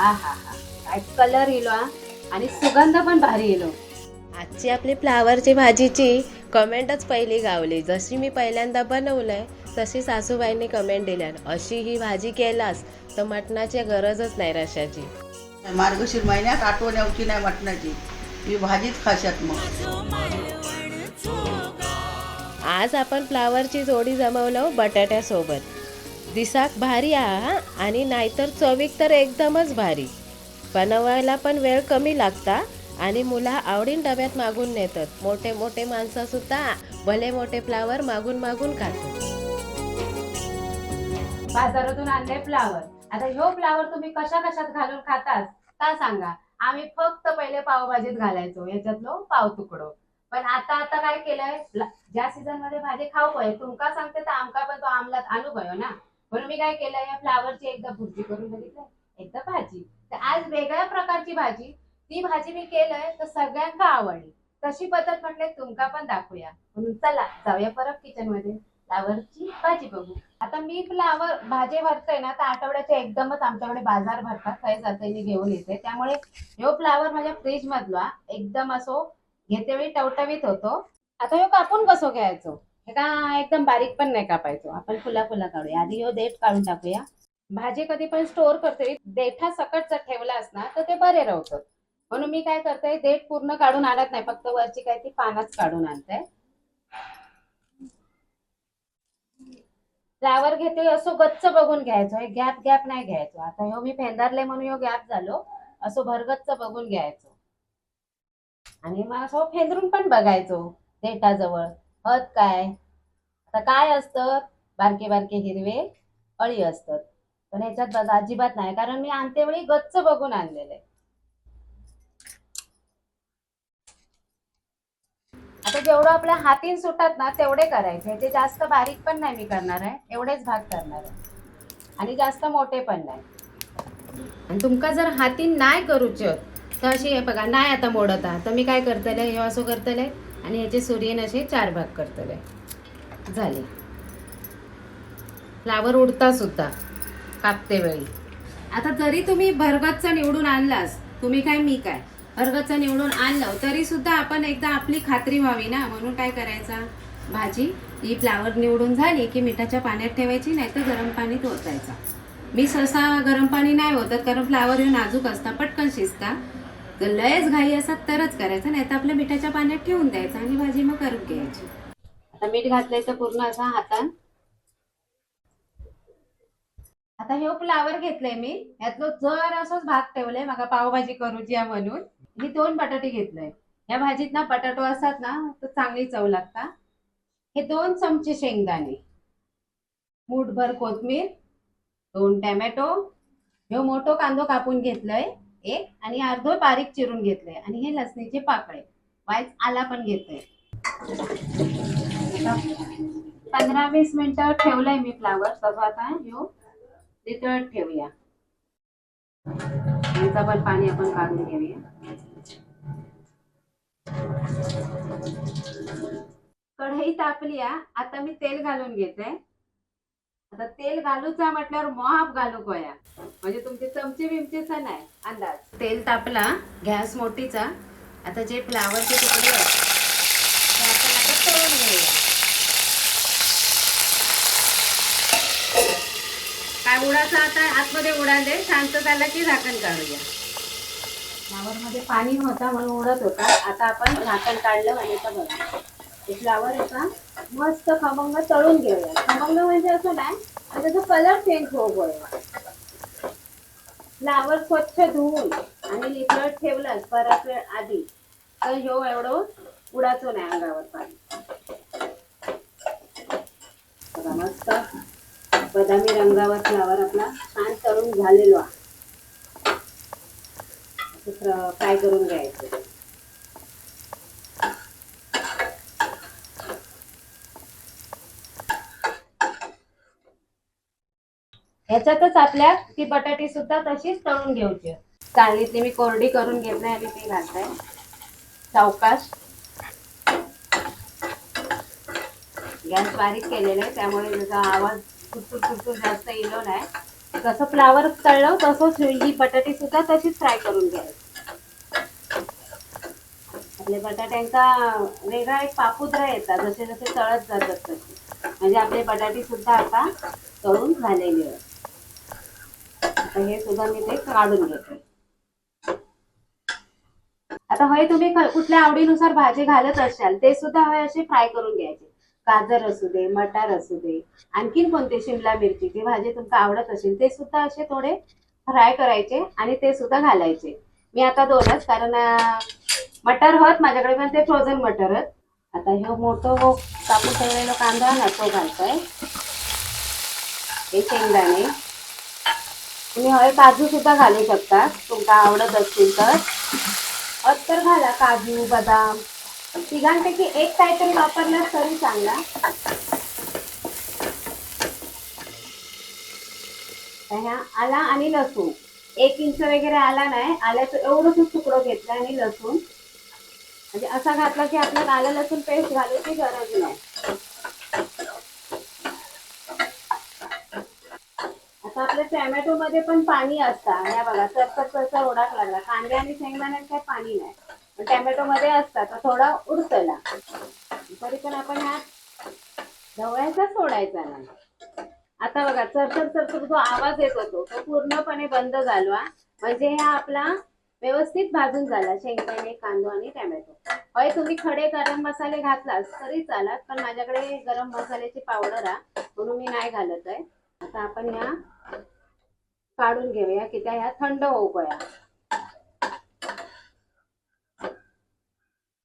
हा हा हा काय कलर येलो हा. आणि सुगंध पण भारी येलो. आजची आपली फ्लावरची भाजीची कमेंटच पहिली गावली. जशी मी पहिल्यांदा बनवलंय तशी सासूबाईंनी कमेंट दिल्या अशी ही भाजी केलास तर मटणाची गरजच नाही रशाची मार्गशीर महिन्यात आठवण यावची नाही मटणाची? ही भाजीच खाशात मग. आज आपण फ्लावरची जोडी जमवलो बटाट्यासोबत. दिसाक भारी आहा आणि नाहीतर चवीक तर एकदमच भारी. बनवायला पण वेळ कमी लागता आणि मुला आवडीन डब्यात मागून नेतात. मोठे मोठे माणसं सुद्धा भले मोठे फ्लावर मागून मागून खातात. बाजारातून आणले फ्लावर. आता ह्यो फ्लावर तुम्ही कशा कशात घालून खातास? का सांगा? आम्ही फक्त पहिले पावभाजीत घालायचो. याच्यातलो पाव तुकडो. पण आता आता काय केलंय? ज्या सीझनमध्ये भाजी खाऊ आहे तुमका सांगते तर आमका पण तो आमलात आणू गयो हो ना? म्हणून मी काय केलं या फ्लावरची एकदा भुर्जी करून बघितलं एकदा भाजी. तर आज वेगळ्या प्रकारची भाजी. ती भाजी मी केलंय तर सगळ्यांना आवडली. तशी पद्धत म्हटले तुमका पण दाखवूया. म्हणून चला जाऊया परत किचनमध्ये फ्लावरची भाजी बघू. आता मी फ्लावर भाजी भरतोय ना तर आठवड्याचे एकदमच आमच्याकडे बाजार भरतात. काही जातानी घेऊन येते. त्यामुळे ह्यो फ्लावर माझ्या फ्रीज मधला एकदम असो घेते वेळी टवटवीत होतो. आता ह्यो कापून कसो घ्यायचो? का एकदम बारीक पण नाही कापायचो. आपण फुला फुला काढूया. आधी हो देठ काढून टाकूया. भाजी कधी पण स्टोर करते. देठा सकट जर ठेवलास ना तर ते बरे राहतं. म्हणून मी काय करते देठ पूर्ण काढून आणत नाही. फक्त वरची काय ती पानच काढून आणते. फ्लावर घेते असो गच्च बघून घ्यायचो. हे गॅप गॅप नाही घ्यायचो. आता ह्यो मी फेंदारले म्हणून ह्यो गॅप झालो. असो भरगच्च बघून घ्यायचो. आणि मग असं फेंदरून पण बघायचो. देठाजवळ. हत काय? आता काय असतं? बारके बारके हिरवे अळी असतात. पण ह्याच्यात बघा अजिबात नाही. कारण मी आणते वेळी गच्च बघून आणलेले आता जेवढं आपल्या हातीन सुटत ना तेवढे करायचे. ते जास्त बारीक पण नाही मी करणार आहे. एवढेच भाग करणार आहे. आणि जास्त मोठे पण नाही. आणि तुमका जर हातीन नाही करूच तर अशी हे बघा नाही आता मोडत आहात. तर मी काय करतले? हे असं करतले आणि ह्याचे सूर्यन असे चार भाग करतले. झाले. फ्लावर उडता सुद्धा कापते वेळी. आता जरी तुम्ही भरगतचा निवडून आणलास तुम्ही काय मी काय? भरगतचा निवडून आणलं तरी सुद्धा आपण एकदा आपली खात्री व्हावी ना? म्हणून काय करायचा? भाजी ही फ्लावर निवडून झाली की मिठाच्या पाण्यात ठेवायची नाही तर गरम पाणीत ओतायचा. मी सहसा गरम पाणी नाही ओतत कारण फ्लावर हे नाजूक असता पटकन शिजता. तर लयच घाई असतात तरच करायचं नाही तर आपल्या मिठाच्या पाण्यात ठेवून द्यायचं आणि भाजी मग करून घ्यायची आता मीठ घातलायचं तर पूर्ण असा हातान. आता हे फ्लावर घेतलंय मी. यातलं जर असंच भात ठेवलंय. मग पावभाजी करू आहे म्हणून. मी दोन बटाटे घेतलंय. या भाजीत ना बटाटो असतात ना तर चांगली चव लागता. हे दोन चमचे शेंगदाणे. मूठभर कोथमीर दोन टॅमॅटो. हे मोठो कांदो कापून घेतलंय एक. आणि अर्धो बारीक चिरून घेतलंय. आणि हे लसणीचे पाकळे. वाईच आला पण घेतलंय. पंधरा वीस मिनिटं ठेवलंय मी फ्लावर तसं आता ह्यो तिथं ठेवूया. याचं पण पाणी आपण काढून घेऊया. कढई तापली आता मी तेल घालून घेते. आता तेल घालूचा म्हटल्यावर मोहाप घालू कोया म्हणजे तुमचे चमचे बिमचेचा नाही अंदाज. तेल तापला गॅस मोठीचा. आता जे फ्लावरचे तुकडे आहेत ते आपण आता तळून घेऊया. उडाचा आता आतमध्ये उडाले शांत झाला की झाकण काढूया. फ्लावरमध्ये पाणी होता म्हणून उडत होता. आता आपण झाकण काढलं आणि तर बघा. ते फ्लावर आता मस्त खमंग तळून घेऊया. खमंग म्हणजे असं नाही आता त्याचा कलर चेंज होऊ गोया फ्लावर स्वच्छ धुवून आणि लिपलट ठेवलं परत वेळ आधी तर ह्यो एवढं उडाचो नाही अंगावर पाणी. मस्त. बदामी रंगावर फ्लावर आपला छान तळून झालेलो आहे. फ्राय करून घ्यायचं? ह्याच्यातच आपल्या ती बटाटी सुद्धा तशीच तळून घ्यायची चाळणीतली मी कोरडी करून घेतली आणि ती घालताय सावकाश गॅस बारीक केलेला आहे त्यामुळे त्याचा आवाज जास्त येलो नाही. जसं फ्लावर तळलं तसंच ही बटाटे सुद्धा तशीच फ्राय करून घ्यायची. आपले बटाट्यांचा वेगळा एक पापुद्रा येतात जसे जसे तळत जातात तसे. म्हणजे आपले बटाटे सुद्धा आता तळून झालेले आहेत. आता हे सुद्धा मी ते काढून घेते. आता होय तुम्ही कुठल्या आवडीनुसार भाजी घालत असाल ते सुद्धा होय असे फ्राय करून घ्यायचे. गाजर असू दे मटार असू दे आणखीन कोणते शिमला मिरची? जी भाजी तुमका आवडत असेल ते सुद्धा असे थोडे फ्राय करायचे आणि ते सुद्धा घालायचे. मी आता दोनच कारण मटर होत माझ्याकडे पण ते फ्रोझन मटर होत. आता हे मोठं हो कापून ठेवलेला कांदा ना तो घालतोय. हे शेंगदाणे. तुम्ही हवे काजू सुद्धा घालू शकता. तुमका आवडत असतील तर. तर घाला काजू बदाम. तिघांपैकी एक काहीतरी वापरला तरी चांगला. ह्या आला आणि लसूण. एक इंच वगैरे आला नाही आल्याचं एवढंच तुकडं घेतलं आणि लसूण. म्हणजे असा घातला की आपल्याला आलं लसूण पेस्ट घालायची गरज नाही. आता आपल्या टॅमॅटो मध्ये पण पाणी असतं. या बघा चटपट कसा ओढाक लागला. कांदे आणि शेंगदाण्यात काय पाणी नाही. टॅमॅटो मध्ये असतात तर थोडा उडतला तरी पण आपण ह्या ढवळ्याचा सोडायचा नाही. आता बघा चरचर चरचर जो आवाज येत होतो तो पूर्णपणे बंद झाला म्हणजे हा आपला व्यवस्थित भाजून झाला शेंगदाणे कांदो आणि टॅमॅटो. होय तुम्ही खडे गरम मसाले घातलास तरी चालत पण माझ्याकडे गरम मसाल्याची पावडर आहे म्हणून मी नाही घालत आहे आता आपण ह्या काढून घेऊया की त्या ह्या थंड होऊ गया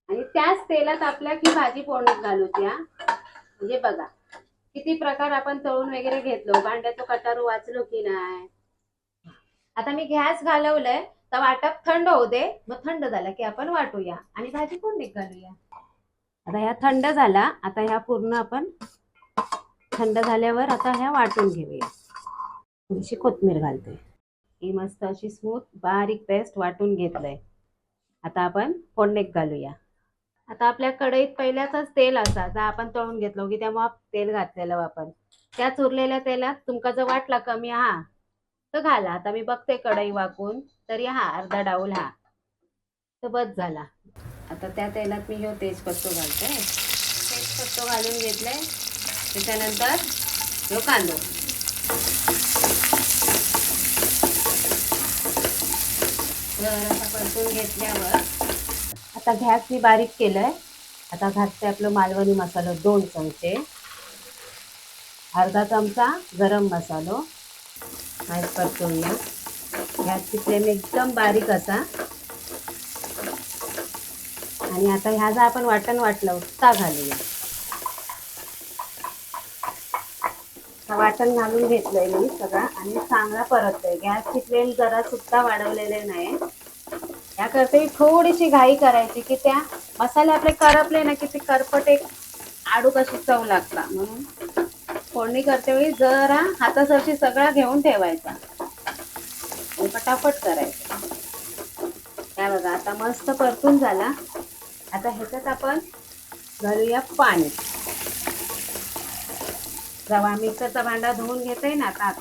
आणि त्याच तेलात आपल्या की भाजी फोडणीत त्या म्हणजे बघा किती प्रकार आपण तळून वगैरे घेतलो भांड्याचं कटारू वाचलो की नाही? आता मी गॅस घालवलंय तर वाटप थंड होऊ दे मग थंड झाला की आपण वाटूया आणि भाजी फोडणीत घालूया. आता ह्या थंड झाला आता ह्या पूर्ण आपण थंड झाल्यावर आता ह्या वाटून घेऊया. थोडीशी कोथमीर घालते. ही मस्त अशी स्मूथ बारीक पेस्ट वाटून घेतलंय. आता आपण फोडणीत घालूया. आता आपल्या कढईत पहिल्याच तेल असा जर आपण तळून घेतलो की तेव्हा तेल घातलेलं आपण. त्याच उरलेल्या तेलात तुमका जर वाटला कमी हा तर घाला. आता मी बघते कढई वाकून. तरी हा अर्धा डाऊल हा. तर बस झाला. आता त्या तेलात मी ह्यो तेजपत्तो घालते. तेजपत्तो घालून घेतलाय. त्याच्यानंतर ह्यो कांदो. जरासा परतून घेतल्यावर आता गॅस मी बारीक केलंय. आता घातते आपलं मालवणी मसालो दोन चमचे. अर्धा चमचा गरम मसालो. माहीत परतूया गॅसची फ्लेम एकदम बारीक असा. आणि आता ह्या जर आपण वाटण वाटलं ता घालूया. वाटण घालून घेतलंय मी सगळा आणि चांगला परततोय. गॅसची फ्लेम जरा सुद्धा वाढवलेले नाही. याकरता थोडीशी घाई करायची की त्या मसाले आपले करपले ना की ते करपट एक आडू कशी चव लागता. म्हणून फोडणी करते वेळी जरा हातासरशी सगळा घेऊन ठेवायचा. आणि पटापट करायचा. त्या बघा आता मस्त परतून झाला. आता ह्याच्यात आपण घालूया पाणी. रवा मिक्सरचा भांडा धुवून घेते ना आता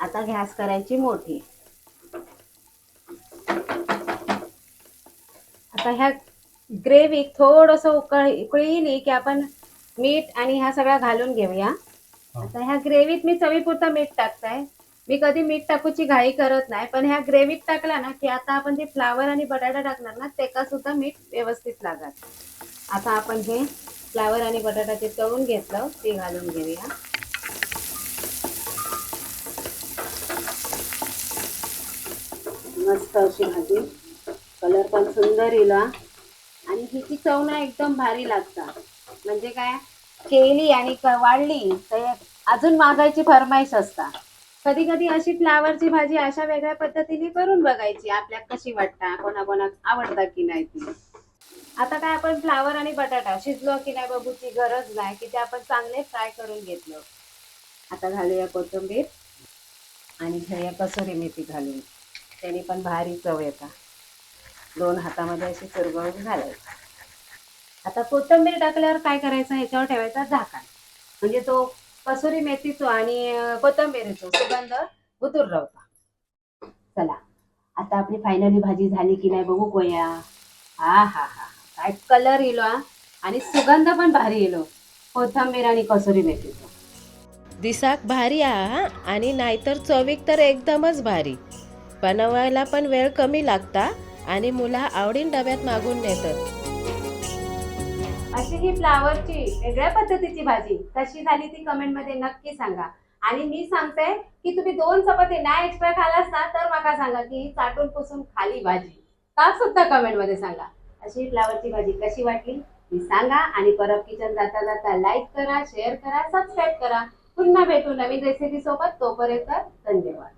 आता गॅस करायची मोठी. आता ह्या ग्रेव्ही थोडस उकळ उकळी येईल की आपण मीठ आणि ह्या सगळ्या घालून घेऊया. आता ह्या ग्रेव्हीत मी चवीपुरतं मीठ टाकताय. मी कधी मीठ टाकूची घाई करत नाही पण ह्या ग्रेव्हीत टाकला ना की आता आपण जे फ्लावर आणि बटाटा टाकणार ना त्याका सुद्धा मीठ व्यवस्थित लागत आता आपण हे फ्लावर आणि बटाटा जे तळून घेतलं ते घालून घेऊया. मस्त अशी भाजी. कलर पण सुंदर येला. आणि हिची चव ना एकदम भारी लागतात म्हणजे काय? केली आणि वाढली तर अजून मागायची फरमाईश असता. कधी कधी अशी फ्लावरची भाजी अशा वेगळ्या पद्धतीने करून बघायची आपल्या कशी वाटता कोणाकोणाक आवडता की नाही ती. आता काय आपण फ्लावर आणि बटाटा शिजलो की नाही बघूची गरज नाही की ते आपण चांगले फ्राय करून घेतलं. आता घालूया कोथिंबीर आणि घेऊया कसुरी मेथी घालून. त्याने पण भारी चव येतात दोन हातामध्ये अशी चुरगळून घालायची. आता कोथिंबीर टाकल्यावर काय करायचं? ह्याच्यावर ठेवायचा झाकण. म्हणजे तो कसुरी मेथीचो आणि अं, कोथंबीरीचो सुगंध उतूर रावता चला आता आपली फायनली भाजी झाली की नाही बघू गोया. हा हा हा. काय कलर येलो हा? आणि सुगंध पण भारी येलो हो. कोथंबीर आणि कसुरी मेथीचो. दिसाक भारी हा? आणि नाहीतर चवीक तर एकदमच भारी. बनवायला पण वेळ कमी लागता. आणि मुला आवडीन डब्यात मागून नेतात. अशी ही फ्लावरची वेगळ्या पद्धतीची भाजी. कशी झाली ती कमेंटमध्ये नक्की सांगा. आणि मी सांगते की तुम्ही दोन चपाती नाही एक्स्ट्रा खालास ना तर मला सांगा की ही चाटून पुसून खाली भाजी. का सुद्धा कमेंटमध्ये सांगा. अशी ही फ्लावरची भाजी कशी वाटली ती सांगा. आणि परब किचन जाता जाता लाईक करा शेअर करा सबस्क्राईब करा. पुन्हा भेटू नवीन रेसिपी सोबत. तोपर्यंत धन्यवाद.